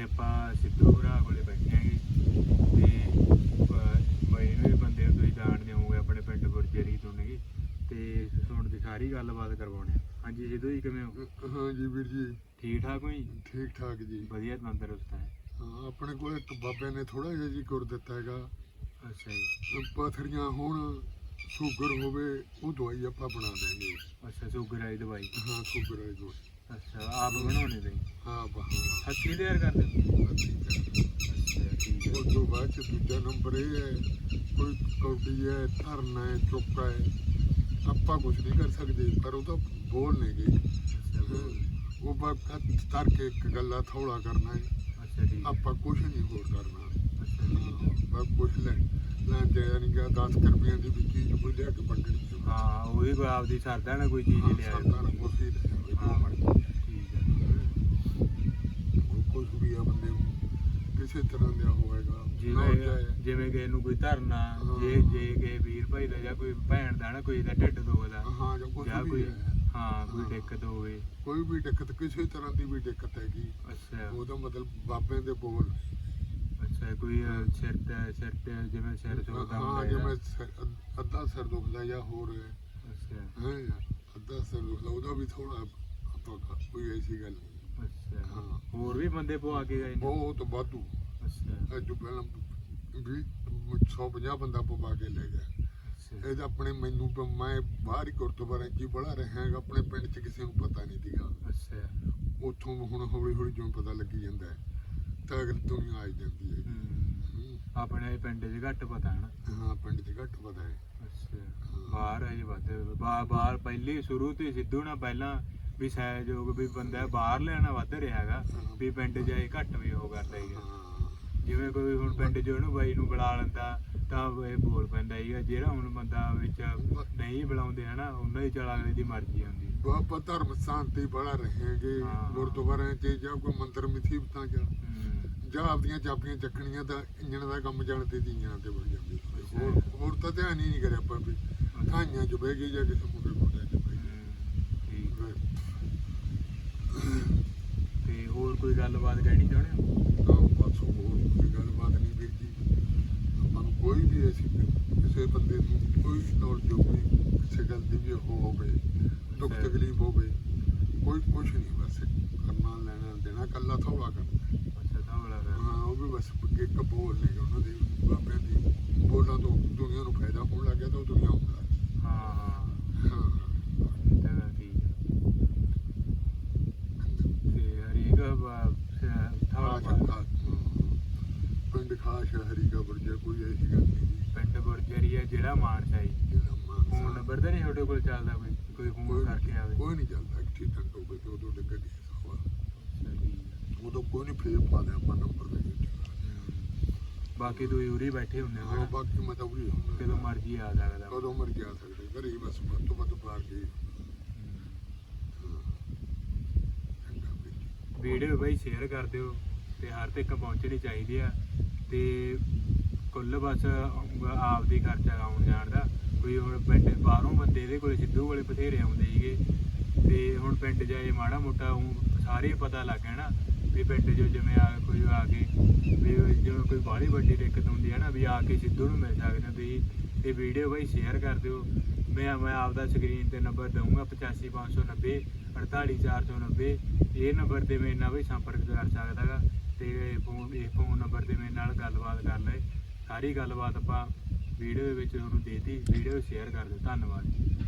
ਇੱਥੇ ਆਪਾਂ ਸਿੱਧੂ ਭਰਾ ਕੋਲੇ ਬੈਠੇ ਆਂਗੇ ਤੇ ਮੈਂ ਵੀ ਬੰਦੇ ਨੂੰ ਤੁਸੀਂ ਜਾਣਦੇ ਹੋਵੋਗੇ ਆਪਣੇ ਪਿੰਡ ਗੁਰਜਰੀ ਤੋਂ ਨੇਗੇ। ਤੇ ਹੁਣ ਦੀ ਸਾਰੀ ਗੱਲਬਾਤ ਕਰਵਾਉਣੇ ਹਾਂਜੀ ਸਿੱਧੂ ਜੀ ਕਿਵੇਂ ਹੋ? ਹਾਂ ਜੀ ਵੀਰ ਜੀ। ਠੀਕ ਠਾਕ ਹੋ ਜੀ? ਠੀਕ ਠਾਕ ਜੀ। ਵਧੀਆ ਤੰਦਰੁਸਤ ਹੈ। ਹਾਂ ਆਪਣੇ ਕੋਲ ਇੱਕ ਬਾਬੇ ਨੇ ਥੋੜਾ ਜਿਹਾ ਜੀ ਗੁਰ ਦਿੱਤਾ ਹੈਗਾ। ਅੱਛਾ ਜੀ। ਪਾਥਰੀਆਂ ਹੋਣ ਸ਼ੂਗਰ ਹੋਵੇ ਉਹ ਦਵਾਈ ਆਪਾਂ ਬਣਾ ਦੇਂਗੇ ਅੱਛਾ ਸ਼ੂਗਰ ਵਾਲੀ ਦਵਾਈ। ਹਾਂ ਸ਼ੂਗਰ ਵਾਲੀ ਦਵਾਈ। ਅੱਛਾ ਆਪ ਬਣਾਉਣੇ ਤੇ ਹਾਂ। ਬਾ ਹੱਥੀਂ ਤਿਆਰ ਕਰਦੇ? ਹੋ? ਅੱਛਾ ਠੀਕ ਹੈ। ਉਸ ਤੋਂ ਬਾਅਦ ਚ ਦੂਜਾ ਨੰਬਰ ਇਹ ਹੈ ਕੋਈ ਕੌਡੀ ਹੈ ਧਰਨਾ ਹੈ ਚੁੱਕਾ ਹੈ ਆਪਾਂ ਕੁਝ ਨਹੀਂ ਕਰ ਸਕਦੇ ਪਰ ਉਹ ਤਾਂ ਬੋਲ ਨਹੀਂ ਗਈ ਅੱਛਾ ਉਹ ਬਾਤ ਤਰ ਕੇ ਇੱਕ ਗੱਲਾਂ ਥੋੜਾ ਕਰਨਾ ਹੈ। ਅੱਛਾ ਠੀਕ ਹੈ। ਆਪਾਂ ਕੁਝ ਨਹੀਂ ਹੋਰ ਕਰਨਾ। ਅੱਛਾ ਠੀਕ ਹੈ। ਬਸ ਪੁੱਛ ਲੈ ਲੈ ਤੇ ਯਾਨੀ ਕਿ 10 ਰੁਪਈਆਂ ਦੀ ਵੀ ਚੀਜ਼ ਕੋਈ ਲਿਆ ਕੇ ਵੰਡਣੀ ਹੈ। ਹਾਂ ਉਹਦੀ ਕੋਈ ਆਪਦੀ ਸਰਦਾ ਨਾ ਕੋਈ ਚੀਜ਼ ਲਿਆ ਕੁਛ ਹੀ ਲਿਆ ਹੋਵੇ, ਜੋ ਮਰਜ਼ੀ। ਠੀਕ ਹੈ ਵੀ ਆ ਬੰਦੇ ਨੂੰ ਕਿਸੇ ਤਰ੍ਹਾਂ ਦਾ ਹੋਵੇਗਾ ਨਾ ਜਿਵੇਂ ਜਾਏ। ਜਿਵੇਂ ਕਿਸੇ ਨੂੰ ਕੋਈ ਧਰਨਾ। ਜੇ ਜੇ ਕਿਸੇ ਵੀਰ ਭਾਈ ਦਾ ਜਾਂ ਕੋਈ ਭੈਣ ਦਾ ਨਾ ਕੋਈ ਦਾ ਢਿੱਡ ਦੁਖਦਾ ਹਾਂ ਜਾਂ ਕੋਈ ਹੈ। ਕੋਈ। ਦਿੱਕਤ ਹੋਵੇ ਕੋਈ ਵੀ ਦਿੱਕਤ ਕਿਸੇ ਤਰ੍ਹਾਂ ਦੀ ਵੀ ਦਿੱਕਤ ਹੈਗੀ ਅੱਛਾ ਉਹਦਾ ਮਤਲਬ ਬਾਬੇ ਦੇ ਬੋਲ ਅੱਛਾ ਕੋਈ ਸਿਰ ਤੇ ਸਿਰ ਤੇ ਜਿਵੇਂ ਸਿਰ ਹਾਂ ਹੁੰਦਾ ਜਿਵੇਂ ਹੈ ਸਿਰ- ਅੱਧ- ਸਿਰ ਦੁਖਦਾ ਜਾਂ ਹੋਰ ਅੱਛਾ ਹੈਂ, ਅੱਧਾ ਸਿਰ ਦੁਖਦਾ ਉਹਦਾ ਵੀ ਥੋੜਾ ਆਪਾਂ ਕੋਈ ਐਸੀ ਗੱਲ ਨਹੀਂ। ਹੋਰ ਵੀ ਬੰਦੇ ਪਵਾ ਕੇ ਗਏ ਨੇ? ਬਹੁਤ ਵਾਧੂ। ਅੱਛਾ। ਇਹ ਜੋ ਪਹਿਲਾਂ ਵੀ 150 ਬੰਦਾ ਪਵਾ ਕੇ ਲੈ ਗਿਆ। ਅੱਛਾ। ਇਹ ਤਾਂ ਆਪਣੇ ਮੈਨੂੰ ਮੈਂ ਬਾਹਰ ਹੀ ਗੁਰਦੁਆਰੇ ਹੀ ਬੜਾ ਰਿਹਾ ਹੈਗਾ ਆਪਣੇ ਪਿੰਡ 'ਚ ਕਿਸੇ ਨੂੰ ਪਤਾ ਨਹੀਂ ਸੀਗਾ। ਅੱਛਾ। ਉੱਥੋਂ ਹੁਣ ਹੌਲੀ ਹੌਲੀ ਜਿਉਂ ਪਤਾ ਲੱਗੀ ਜਾਂਦਾ ਤਾਂ ਅਗਰ ਦੁਨੀਆ ਆਈ ਜਾਂਦੀ ਹੈ। ਆਪਣੇ ਪਿੰਡ 'ਚ ਘੱਟ ਪਤਾ ਹੈ ਨਾ ਹਾਂ ਪਿੰਡ 'ਚ ਘੱਟ ਪਤਾ ਹੈ। ਅੱਛਾ। ਬਾਹਰ ਹੈ ਜੀ ਵੱਧ। ਬਾ- ਬਾਹਰ ਪਹਿਲੀ ਸ਼ੁਰੂ ਤੋਂ ਸਿੱਧੂ ਨਾਲ ਪਹਿਲਾਂ ਵੀ ਸਹਿਯੋਗ ਵੀ ਬੰਦਾ ਬਾਹਰ ਲੈਣਾ ਵੱਧ ਰਿਹਾ ਹੈਗਾ ਵੀ ਪਿੰਡ ਇਹ ਘੱਟ ਵੀ ਉਹ ਕਰਦਾ ਹਾਂ ਜਿਵੇਂ ਕੋਈ ਹੁਣ ਪਿੰਡ 'ਚ ਉਹਨੂੰ ਬਾਈ ਨੂੰ ਬੁਲਾ ਲੈਂਦਾ ਤਾਂ ਇਹ ਬੋਲ ਪੈਂਦਾ ਹੈਗਾ ਜਿਹੜਾ ਹੁਣ ਬੰਦਾ ਵਿੱਚ ਨਹੀਂ ਬੁਲਾਉਂਦੇ ਹਨਾ ਉਹਨਾਂ ਦੀ ਚਲ ਅਗਲੇ ਦੀ ਮਰਜ਼ੀ ਹੁੰਦੀ ਬਾਬਾ ਧਰਮ ਸ਼ਾਂਤੀ ਬੜਾ ਰਹੇਗੇ ਹਾਂ। ਗੁਰਦੁਆਰਿਆਂ 'ਚ ਜਾਂ ਕੋਈ ਮੰਦਰ ਮੁਸੀਬਤਾਂ 'ਚ। ਹੂੰ। ਜਾਂ ਆਪਦੀਆਂ ਚਾਬੀਆਂ ਚੱਕਣੀਆਂ ਤਾਂ ਇੰਜਣ ਦਾ ਕੰਮ ਜਾਣਦੇ ਸੀ ਇੰਜਣਾਂ ਤੇ ਵੜ ਜਾਂਦੇ। ਹੋਰ ਹੋਰ ਤਾਂ ਧਿਆਨ ਹੀ ਨਹੀਂ ਕਰਿਆ ਆਪਾਂ ਵੀ। ਖਾਈਆਂ 'ਚ ਬਹਿ ਗਈ ਜਾਂ ਕਿਸੇ ਮੁੰਡੇ ਮੁੰਡੇ 'ਚ ਬਹਿ ਹੂੰ, ਠੀਕ ਗਏ ਤੇ ਹੋਰ ਕੋਈ ਗੱਲਬਾਤ ਕਹਿਣੀ ਚਾਹੁੰਦੇ ਹੋ? ਤਾਂ ਬਸ ਹੋਰ ਕੋਈ ਗੱਲਬਾਤ ਨਹੀਂ ਵੀਰ ਜੀ। ਆਪਾਂ ਨੂੰ ਕੋਈ ਵੀ ਐਸੀ ਕਿਸੇ ਬੰਦੇ ਨੂੰ ਕੋਈ ਨੌਲੇਜ ਹੋਵੇ ਕਿਸੇ ਗੱਲ ਦੀ ਵੀ ਉਹ ਹੋਵੇ ਦੁੱਖ ਅੱਛਾ। ਤਕਲੀਫ ਹੋਵੇ ਕੋਈ ਕੁਛ ਨਹੀਂ ਬਸ ਕਰਨਾ ਲੈਣਾ ਦੇਣਾ ਕੱਲਾ ਥੋੜਾ ਕਰਨਾ। ਅੱਛਾ ਤਾਂ ਹਾਂ ਉਹ ਵੀ ਬਸ ਇੱਕ ਬੋਲ ਨੇ ਉਹਨਾਂ ਦੀ ਬਾਬਿਆਂ ਦੀ। ਬੋਲਾਂ ਤੋਂ ਦੁਨੀਆ ਨੂੰ ਫਾਇਦਾ ਹੋਣ ਲੱਗ ਗਿਆ ਤਾਂ ਉਹ ਦੁਨੀਆ ਹੁੰਦਾ ਹਾਂ ਹਾਂ ਹਾਂ ਇਹ ਤਾਂ ਗੱਲ ਠੀਕ ਹੈ ਤੇ ਹਰੀਕ ਥਾਲਾ ਖਾਸ ਖਾਸ ਪਿੰਡ ਖਾਸ ਹਰੀ ਦਾ ਬਰਜਾ ਕੋਈ ਐਸੀ ਗੱਲ ਨਹੀਂ ਜੀ। ਪਿੰਡ ਗੁਰਜਰੀ ਹੈ ਜਿਹੜਾ ਮਾਨਸਾ ਜੀ ਜਿਹੜਾ ਮਾਨਸਾ- ਫੋਨ ਨੰਬਰ ਤਾਂ ਨਹੀਂ ਤੁਹਾਡੇ ਕੋਲ ਚੱਲਦਾ ਕੋਈ? ਕੋਈ ਫੋਨ ਕਰਕੇ ਆਵੇ। ਕੋਈ ਨਹੀਂ ਚੱਲਦਾ ਠੀਕ ਠਾਕ ਹੋ ਗਿਆ ਉਦੋਂ ਲੱਗਾ ਦੀ ਸਵਾ ਹੈ। ਉਦੋਂ ਕੋਈ ਨਹੀਂ ਫੇਰ ਪਾ ਦੇ ਆਪਾਂ ਨੰਬਰ ਦੇ ਵਿੱਚ। ਬਾਕੀ ਤੁਸੀਂ ਉਰੀ ਬੈਠੇ ਹੁੰਦੇ ਹੋ ਹਾਂ ਨਾ ਬਾਕੀ ਮੈਂ ਤਾਂ ਉਰੀ ਹੁੰਦਾ। ਕਦੋਂ ਮਰਜ਼ੀ ਆ ਸਕਦਾ। ਕਦੋਂ ਮਰ ਜਾ ਸਕਦੇ ਘਰੇ ਹੀ ਬਸ ਵੱਧ ਤੋਂ ਵੱਧ ਪਾਰ ਕੇ। ਹਮ। ਚੰਗਾ ਵੀਰ ਜੀ। ਵੀਡੀਓ ਬਈ ਸ਼ੇਅਰ ਕਰ ਦਿਓ ਤੇ ਹਰ ਤੱਕ ਪਹੁੰਚਣੀ ਚਾਹੀਦੀ ਆ। ਤੇ ਕੁੱਲ ਬਸ ਆਪ ਦੀ ਖਰਚਾ ਆਉਣ ਜਾਣ ਦਾ। ਕੋਈ ਹੁਣ ਪਿੰਡ ਬਾਹਰੋਂ ਬੰਦੇ ਇਹਦੇ ਕੋਲੇ ਸਿੱਧੂ ਕੋਲੇ ਬਥੇਰੇ ਆਉਂਦੇ ਸੀਗੇ। ਤੇ ਹੁਣ ਪਿੰਡ ਜਾਏ ਮਾੜਾ ਮੋਟਾ ਸਾਰੇ ਪਤਾ ਲੱਗ ਗਿਆ ਨਾ ਵੀ ਪਿੰਡ 'ਚ ਜਿਵੇਂ ਆ ਕੋਈ ਆ ਕੇ ਵੀ ਜਿਵੇਂ ਕੋਈ ਬਾਹਲੀ ਵੱਡੀ ਦਿੱਕਤ ਹੁੰਦੀ ਹੈ ਨਾ ਵੀ ਆ ਕੇ ਸਿੱਧੂ ਨੂੰ ਮਿਲ ਸਕਦੇ ਹੋ ਤੁਸੀਂ ਇਹ ਵੀਡੀਓ ਬਈ ਸ਼ੇਅਰ ਕਰ ਦਿਓ। ਮੈਂ ਮੈਂ ਆਪਦਾ ਸਕਰੀਨ ਤੇ ਨੰਬਰ ਦਊਂਗਾ 85590 48490 ਇਹ ਨੰਬਰ ਤੇ ਮੇਰੇ ਨਾਲ ਵੀ ਸੰਪਰਕ ਕਰ ਸਕਦਾਗਾ ਤੇ ਫੋਨ, ਇਹ ਫੋਨ ਨੰਬਰ ਤੇ ਮੇਰੇ ਨਾਲ ਗੱਲਬਾਤ ਕਰ ਲਏ। ਸਾਰੀ ਗੱਲਬਾਤ ਆਪਾਂ ਵੀਡੀਓ ਦੇ ਵਿੱਚ ਤੁਹਾਨੂੰ ਦੇਤੀ। ਵੀਡੀਓ ਸ਼ੇਅਰ ਕਰ ਦਿਓ। ਧੰਨਵਾਦ।